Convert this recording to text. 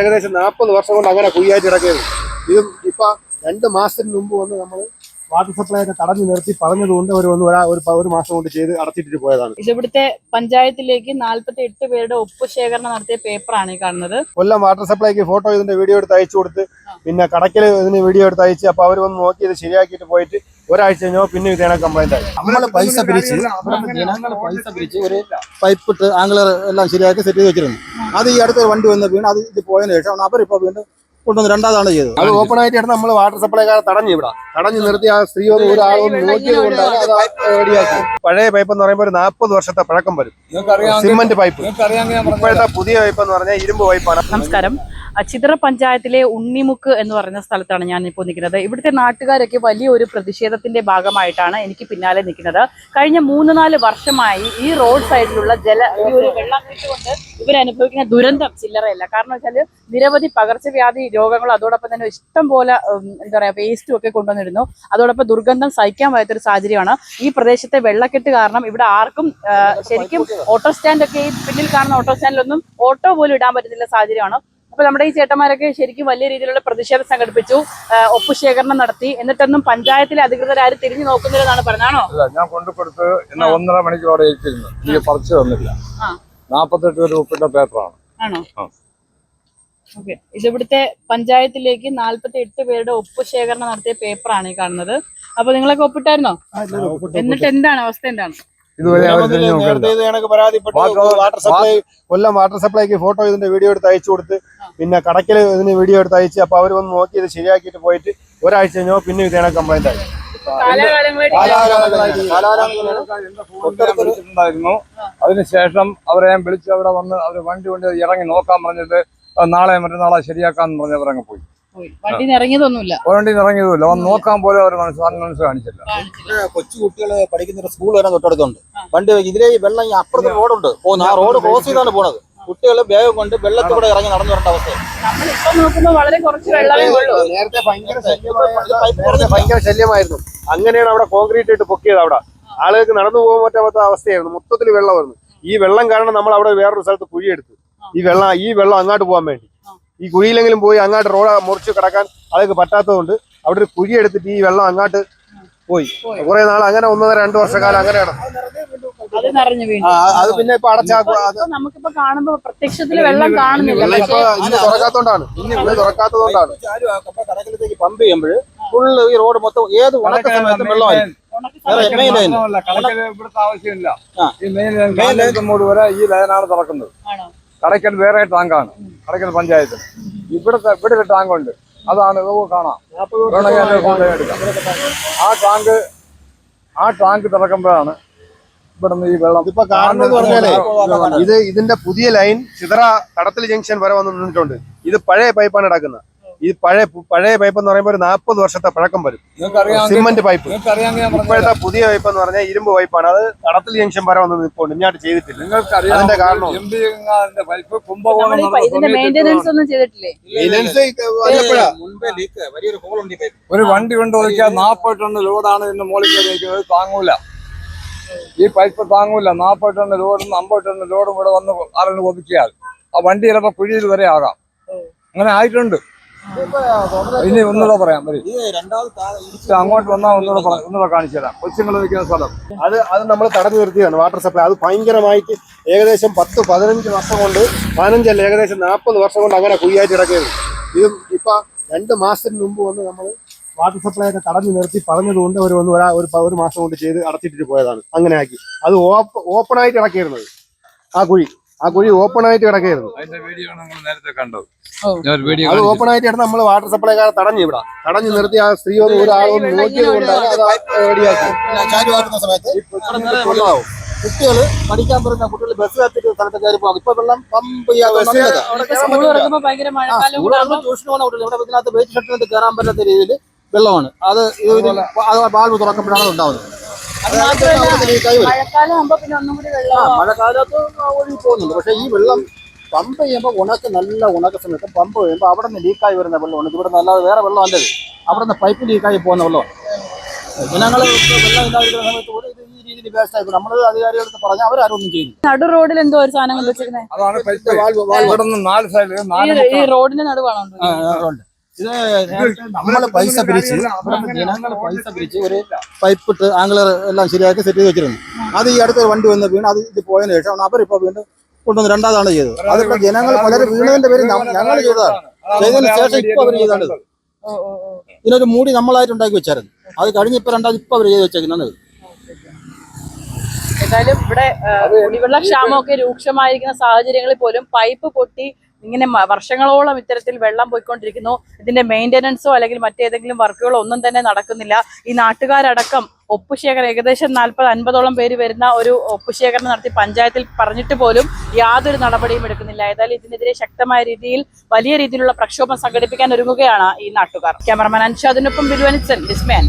ഏകദേശം നാൽപ്പത് വർഷം കൊണ്ട് അങ്ങനെ കുയ്യായിട്ട് കിടക്കുകയാണ്. ഇതും ഇപ്പൊ രണ്ട് മാസത്തിന് മുമ്പ് വന്ന് നമ്മൾ വാട്ടർ സപ്ലൈ ഒക്കെ തടഞ്ഞു നിർത്തി പറഞ്ഞതുകൊണ്ട് അവർ വന്ന് ഒരാ ഒരു ഒരു മാസം കൊണ്ട് ചെയ്ത് അടച്ചിട്ടിട്ട് പോയതാണ്. ഇത് ഇവിടുത്തെ പഞ്ചായത്തിലേക്ക് നാല്പത്തി എട്ട് പേരുടെ ഒപ്പ് ശേഖരണം നടത്തിയ പേപ്പറാണ് ഈ കാണുന്നത്. കൊല്ലം വാട്ടർ സപ്ലൈക്ക് ഫോട്ടോ ഇതിന്റെ വീഡിയോ എടുത്ത് അയച്ചു കൊടുത്ത് പിന്നെ കടക്കൽ ഇതിന് വീഡിയോ എടുത്ത് അയച്ച് അപ്പൊ അവർ വന്ന് നോക്കി ഇത് ശരിയാക്കിയിട്ട് പോയിട്ട് ഒരാഴ്ച കഴിഞ്ഞോ പിന്നെ ഇതേണ കംപ്ലൈന്റ് ആയി. നമ്മൾ പൈസ പിരിച്ച് പൈസ പിരിച്ച് ഒരു പൈപ്പ് ഇട്ട് ആംഗ്ലർ എല്ലാം ശരിയാക്കി സെറ്റ് ചെയ്ത് വെച്ചിരുന്നു. അത് ഈ അടുത്ത വണ്ടി വന്ന് വീണ് അത് ഇത് പോയതിനു ശേഷം അവരിപ്പോ വീണ്ടും കൊണ്ടുവന്ന് രണ്ടാമതാണ് ചെയ്തത്. അത് ഓപ്പൺ ആയിട്ട് നമ്മൾ വാട്ടർ സപ്ലൈക്കാരെ തടഞ്ഞു ഇവിടെ. തടഞ്ഞു നിർത്തി ആ സ്ത്രീ ഒന്ന് റെഡിയാക്കി പഴയ പൈപ്പ് എന്ന് പറയുമ്പോൾ ഒരു നാൽപ്പത് വർഷത്തെ പഴക്കം വരും. സിമന്റ് പൈപ്പ് ഇപ്പോഴത്തെ പുതിയ പൈപ്പ് എന്ന് പറഞ്ഞാൽ ഇരുമ്പ് പൈപ്പാണ് നമസ്കാരം. ചിത്ര പഞ്ചായത്തിലെ ഉണ്ണിമുക്ക് എന്ന് പറയുന്ന സ്ഥലത്താണ് ഞാൻ ഇപ്പോൾ നിൽക്കുന്നത്. ഇവിടുത്തെ നാട്ടുകാരൊക്കെ വലിയൊരു പ്രതിഷേധത്തിന്റെ ഭാഗമായിട്ടാണ് എനിക്ക് പിന്നാലെ നിൽക്കുന്നത്. കഴിഞ്ഞ മൂന്ന് നാല് വർഷമായി ഈ റോഡ് സൈഡിലുള്ള ജല ഈ ഒരു വെള്ളം കൊണ്ട് ഇവരനുഭവിക്കുന്ന ദുരന്തം ചില്ലറയല്ല. കാരണം വെച്ചാൽ നിരവധി പകർച്ചവ്യാധി രോഗങ്ങളും അതോടൊപ്പം തന്നെ ഇഷ്ടം പോലെ എന്താ പറയുക വേസ്റ്റും ഒക്കെ കൊണ്ടുവന്നിരുന്നു. അതോടൊപ്പം ദുർഗന്ധം സഹിക്കാൻ വയ്യാത്തൊരു സാഹചര്യമാണ്. ഈ പ്രദേശത്തെ വെള്ളക്കെട്ട് കാരണം ഇവിടെ ആർക്കും ശരിക്കും ഓട്ടോ സ്റ്റാൻഡൊക്കെ ഈ പിന്നിൽ കാണുന്ന ഓട്ടോ സ്റ്റാൻഡിലൊന്നും ഓട്ടോ പോലും ഇടാൻ പറ്റുന്നില്ല സാഹചര്യമാണ്. അപ്പൊ നമ്മുടെ ഈ ചേട്ടന്മാരൊക്കെ ശരിക്കും വലിയ രീതിയിലുള്ള പ്രതിഷേധം സംഘടിപ്പിച്ചു ഒപ്പ് ശേഖരണം നടത്തി. എന്നിട്ടൊന്നും പഞ്ചായത്തിലെ അധികൃതർ ആരും തിരിഞ്ഞു നോക്കുന്നില്ലെന്നാണ് പറഞ്ഞാണോ ഞാൻ കൊണ്ടു കൊടുത്ത് എന്നെ ഒന്നര മണിക്കൂർ ഏൽപ്പിരുന്നു എനിക്ക് പറിച്ചു തന്നില്ല. നാപ്പത്തെട്ട് രൂപയുടെ പേപ്പറാണ്. ആണോ. ഓക്കെ. ഇത് ഇവിടുത്തെ പഞ്ചായത്തിലേക്ക് നാല്പത്തി എട്ട് പേരുടെ ഒപ്പ് ശേഖരണം നടത്തിയ പേപ്പറാണ് ഈ കാണുന്നത്. അപ്പൊ നിങ്ങളൊക്കെ ഒപ്പിട്ടായിരുന്നോ? എന്നിട്ട് എന്താണ് അവസ്ഥ എന്താണ്? വാട്ടർ- സപ്ലൈ കൊല്ലം വാട്ടർ സപ്ലൈക്ക് ഫോട്ടോ ഇതിന്റെ വീഡിയോ എടുത്ത് അയച്ചു കൊടുത്ത് പിന്നെ കടക്കൽ ഇതിന് വീഡിയോ എടുത്ത് അയച്ച് അപ്പൊ അവർ വന്ന് നോക്കി ഇത് ശരിയാക്കിയിട്ട് പോയിട്ട് ഒരാഴ്ച കഴിഞ്ഞോ പിന്നെ ഇതേണ കംപ്ലൈന്റ് ആയി. വിളിച്ചിട്ടുണ്ടായിരുന്നു അതിനുശേഷം അവരെ ഞാൻ വിളിച്ച് അവിടെ വന്ന് അവർ വണ്ടി കൊണ്ട് ഇറങ്ങി നോക്കാൻ പറഞ്ഞിട്ട് നാളെ മറ്റന്നാളെ ശരിയാക്കാന്ന് പറഞ്ഞ് അവരങ്ങ് പോയി. വണ്ടി ഇറങ്ങിയതൊന്നുമില്ല. വണ്ടി ഇറങ്ങിയതുമില്ല. വന്ന് നോക്കാൻ പോലും അവർ മനസ്സ് മനസ്സ് കാണിച്ചില്ല. കൊച്ചു കുട്ടികൾ പഠിക്കുന്ന ഒരു സ്കൂൾ വരെ തൊട്ടടുത്തുണ്ട്. വണ്ടി ഇതിലെ ഈ വെള്ളം അപ്പുറത്ത് റോഡുണ്ട് പോകുന്നത് ആ റോഡ് ക്രോസ് ചെയ്താണ് പോണത്. കുട്ടികൾ ബാഗ് കൊണ്ട് വെള്ളത്തോടെ ഇറങ്ങി നടന്നു വരേണ്ട അവസ്ഥയാണ് നമ്മളിപ്പോ നോക്കുമ്പോ വളരെ കുറച്ച് വെള്ളമേ ഉള്ളൂ. നേരത്തെ ഭയങ്കര ശല്യമായിരുന്നു നേരത്തെ ഭയങ്കര ശല്യമായിരുന്നു. അങ്ങനെയാണ് അവിടെ കോൺക്രീറ്റ് ഇട്ട് പൊക്കിയത് അവിടെ. ആളുകൾക്ക് നടന്നു പോകാൻ പറ്റാത്ത അവസ്ഥയായിരുന്നു. മൊത്തത്തിൽ വെള്ളമായിരുന്നു ഈ വെള്ളം കാരണം നമ്മൾ അവിടെ വേറൊരു സ്ഥലത്ത് കുഴിയെടുത്തു. ഈ വെള്ളം ഈ വെള്ളം അങ്ങോട്ട് പോകാൻ വേണ്ടി. ഈ കുഴിയിലെങ്കിലും പോയി അങ്ങോട്ട് റോഡ് മുറിച്ച് കിടക്കാൻ അതൊക്കെ പറ്റാത്തതുകൊണ്ട് അവിടെ ഒരു കുഴി എടുത്തിട്ട് ഈ വെള്ളം അങ്ങോട്ട് പോയി. കുറെ നാൾ അങ്ങനെ ഒന്നര രണ്ടു വർഷക്കാലം അങ്ങനെ നടന്നു അത് നിറഞ്ഞു അത് പിന്നെ ഇപ്പൊ അടച്ചാക്കും അത് ഇപ്പൊ നമുക്കിപ്പോ കാണുമ്പോ പ്രത്യക്ഷത്തിൽ വെള്ളം കാണുന്നില്ല. ഇപ്പൊ തുറക്കാത്തോണ്ടാണ് ഇന്ന് തുറക്കാത്തതുകൊണ്ടാണ്. കടക്കിലത്തേക്ക് പമ്പ് ചെയ്യുമ്പോൾ ഫുള്ള് ഈ റോഡ് മൊത്തം ഏത് ഉണക്ക സമയത്തും മെയിൻ ലൈൻ ഇവിടുത്തെ ആവശ്യമില്ല ഈ മെയിൻ ലൈൻ എത്തുമ്പോൾ വരെ ഈ ലൈനാണ് തുറക്കുന്നത്. ആണോ? കടയ്ക്കൽ വേറെ ടാങ്കാണ് കടയ്ക്കൽ പഞ്ചായത്ത്. ഇവിടുത്തെ ഇവിടെ ഒരു ടാങ്ക് അതാണ് കാണാം. വേണമെങ്കിൽ അതിന്റെ എടുക്കാം. ആ ടാങ്ക് ആ ടാങ്ക് തുറക്കുമ്പോഴാണ് ഇവിടുന്ന് ഈ വെള്ളം ഇപ്പൊ കാരണം എന്ന് പറഞ്ഞാലേ ഇത് ഇതിന്റെ പുതിയ ലൈൻ ചിതറ കടത്തൽ ജംഗ്ഷൻ വരെ വന്ന് നിന്നിട്ടുണ്ട്. ഇത് പഴയ പൈപ്പാണ് കിടക്കുന്നത്. ഈ പഴയ പഴയ പൈപ്പ് എന്ന് പറയുമ്പോൾ ഒരു നാൽപ്പത് വർഷത്തെ പഴക്കം വരും. സിമന്റ് പൈപ്പ് ഇപ്പോഴത്തെ പുതിയ പൈപ്പ് എന്ന് പറഞ്ഞാൽ ഇരുമ്പ് പൈപ്പാണ് അത് കടത്തിൽ ജംഗ്ഷൻ വരെ വന്ന് ഇപ്പോൾ ഇങ്ങോട്ട് ചെയ്തിട്ടില്ല. അതിന്റെ കാരണം ഒന്നും ഒരു വണ്ടി കൊണ്ട് ഒതുക്കിയാൽ നാൽപ്പത് ടൺ ലോഡാണ് ഇന്ന് മുകളിൽ താങ്ങൂല. ഈ പൈപ്പ് താങ്ങൂല. നാൽപ്പത് ടൺ ലോഡും അമ്പത് ടൺ ലോഡും ഇവിടെ വന്ന് ആരെങ്കിലും ഒതുക്കിയാൽ ആ വണ്ടി ചിലപ്പോൾ കുഴിയിൽ വരെ ആകാം. അങ്ങനെ ആയിട്ടുണ്ട്. ഇനി ഒന്നുകൂടെ പറയാം രണ്ടാമത് അങ്ങോട്ട് വന്നാൽ ഒന്നുകൂടെ ഒന്നുകൂടെ കാണിച്ചു തരാം. കൊച്ചുങ്ങൾ നിൽക്കുന്ന സ്ഥലം. അത് അത് നമ്മൾ തടഞ്ഞു നിർത്തിയാണ് വാട്ടർ സപ്ലൈ അത് ഭയങ്കരമായിട്ട് ഏകദേശം പത്ത് പതിനഞ്ച് വർഷം കൊണ്ട് പതിനഞ്ചല്ല ഏകദേശം നാൽപ്പത് വർഷം കൊണ്ട് അങ്ങനെ കുയ്യായിട്ട് കിടക്കുകയാണ്. ഇതും ഇപ്പൊ രണ്ട് മാസത്തിന് മുമ്പ് വന്ന് നമ്മൾ വാട്ടർ സപ്ലൈ ഒക്കെ തടഞ്ഞു നിർത്തി പറഞ്ഞതുകൊണ്ട് അവർ വന്ന് ഒരാ ഒരു ഒരു മാസം കൊണ്ട് ചെയ്ത് അടച്ചിട്ടിട്ട് പോയതാണ്. അങ്ങനെ ആക്കി. അത് ഓപ്പൺ ആയിട്ട് ഇടക്കിയിരുന്നത് ആ കുഴി. ആ കുഴി ഓപ്പൺ ആയിട്ട് കിടക്കായിരുന്നു. അതിന്റെ വീഡിയോ നമ്മൾ നേരത്തെ കണ്ടത്. ഞാൻ ഒരു വീഡിയോ അത് ഓപ്പൺ ആയിട്ട് കിടന്ന് നമ്മൾ വാട്ടർ സപ്ലൈക്കാരെ തടഞ്ഞു ഇവിടെ. തടഞ്ഞു നിർത്തി ആ സ്ത്രീ ഒന്ന് ഒരാളും ആളൊന്ന് നോക്കിയത് കൊണ്ടാണ് അത് റെഡിയാക്കി ചാരുവാക്കുന്ന സമയത്ത് അവിടെ നിറയെ വെള്ളമാവും കുട്ടികൾ പഠിക്കാൻ പറ്റുന്ന കുട്ടികൾ ബസ് കത്തിട്ട് സ്ഥലത്ത് കയറി പോകും. ഇപ്പൊ വെള്ളം പമ്പ് ചെയ്യാതെ പോകുന്ന കുട്ടികൾ ഇവിടെ ഇതിനകത്ത് വെയിറ്റ് ഷട്ടിനകത്ത് കയറാൻ പറ്റാത്ത രീതിയിൽ വെള്ളമാണ്. അത് ബാൾബ് ബാൾവ് തുറക്കുമ്പോഴാണ് ഉണ്ടാവുന്നത്. അത് മാത്രമല്ല അവിടുത്തെ leak ആയി വരും. മഴക്കാലം ആകുമ്പോ പിന്നെ ഒന്നും കൂടി ആ വെള്ളം മഴക്കാലത്ത് ഒഴുകി പോകുന്നുണ്ട്. പക്ഷെ ഈ വെള്ളം പമ്പ് ചെയ്യുമ്പോൾ ഉണക്ക് നല്ല ഉണക്ക സമയത്ത് പമ്പ് ചെയ്യുമ്പോൾ അവിടെ നിന്ന് ലീക്കായി വരുന്ന വെള്ളമാണ്. ഇവിടെ അല്ലാതെ വേറെ വെള്ളം അല്ലത്. അവിടെ നിന്ന് പൈപ്പ് ലീക്കായി പോകുന്ന വെള്ളമാണ്. ജനങ്ങൾ വെള്ളം ഇല്ലാതിരിക്കുന്ന സമയത്ത് ഒരു ഈ രീതിയിൽ വേസ്റ്റ് നമ്മൾ അധികാരികളടുത്ത് പറഞ്ഞാൽ നടു റോഡിൽ എന്തോ ഒരു സാധനം അതാണ് നാല് സൈഡിൽ ഈ നാല് ഈ റോഡിന്റെ നടുവാണോ. ഇത് നമ്മളെ പൈസ പിരിച്ച് ജനങ്ങളെ ജനങ്ങൾ പൈസ പിരിച്ച് ഒരു പൈപ്പ് ഇട്ട് ആംഗ്ലർ എല്ലാം ശരിയാക്കി സെറ്റ് ചെയ്ത് വെച്ചിരുന്നു. അത് ഈ അടുത്ത വണ്ടി വന്ന് വീണ് അത് ഇത് പോയതിനു ശേഷം അവരിപ്പോ വീണ്ടും കൊണ്ടുവന്ന് രണ്ടാമതാണ് ചെയ്തത്? അതിപ്പോ ജനങ്ങൾ പലരും വീണതിന്റെ പേര് ഞങ്ങൾ ചെയ്തതാണ്. ചെയ്തതിന് ശേഷം ഇപ്പൊ അവർ ചെയ്താണ് ഇതിനൊരു മൂടി നമ്മളായിട്ട് ഉണ്ടാക്കി വെച്ചായിരുന്നു. അത് കഴിഞ്ഞ് ഇപ്പൊ രണ്ടാമത് ഇപ്പൊ അവർ ചെയ്ത് വെച്ചേക്കുന്നത് എന്തായാലും ഇവിടെ കുടിവെള്ള ക്ഷാമമൊക്കെ രൂക്ഷമായിരിക്കുന്ന സാഹചര്യങ്ങളിൽ പോലും പൈപ്പ് പൊട്ടി ഇങ്ങനെ വർഷങ്ങളോളം ഇത്തരത്തിൽ വെള്ളം പോയിക്കൊണ്ടിരിക്കുന്നു. ഇതിന്റെ മെയിന്റനൻസോ അല്ലെങ്കിൽ മറ്റേതെങ്കിലും വർക്കുകളോ ഒന്നും തന്നെ നടക്കുന്നില്ല. ഈ നാട്ടുകാരടക്കം ഒപ്പുശേഖരം ഏകദേശം നാൽപ്പത് അൻപതോളം പേര് വരുന്ന ഒരു ഒപ്പുശേഖരണം നടത്തി പഞ്ചായത്തിൽ പറഞ്ഞിട്ട് പോലും യാതൊരു നടപടിയും എടുക്കുന്നില്ല. ഏതായാലും ഇതിനെതിരെ ശക്തമായ രീതിയിൽ വലിയ രീതിയിലുള്ള പ്രക്ഷോഭം സംഘടിപ്പിക്കാൻ ഒരുങ്ങുകയാണ് ഈ നാട്ടുകാർ. ക്യാമറമാൻ അൻഷാദിനൊപ്പം ബിരുവനിച്ചൻ ഡിസ്മാൻ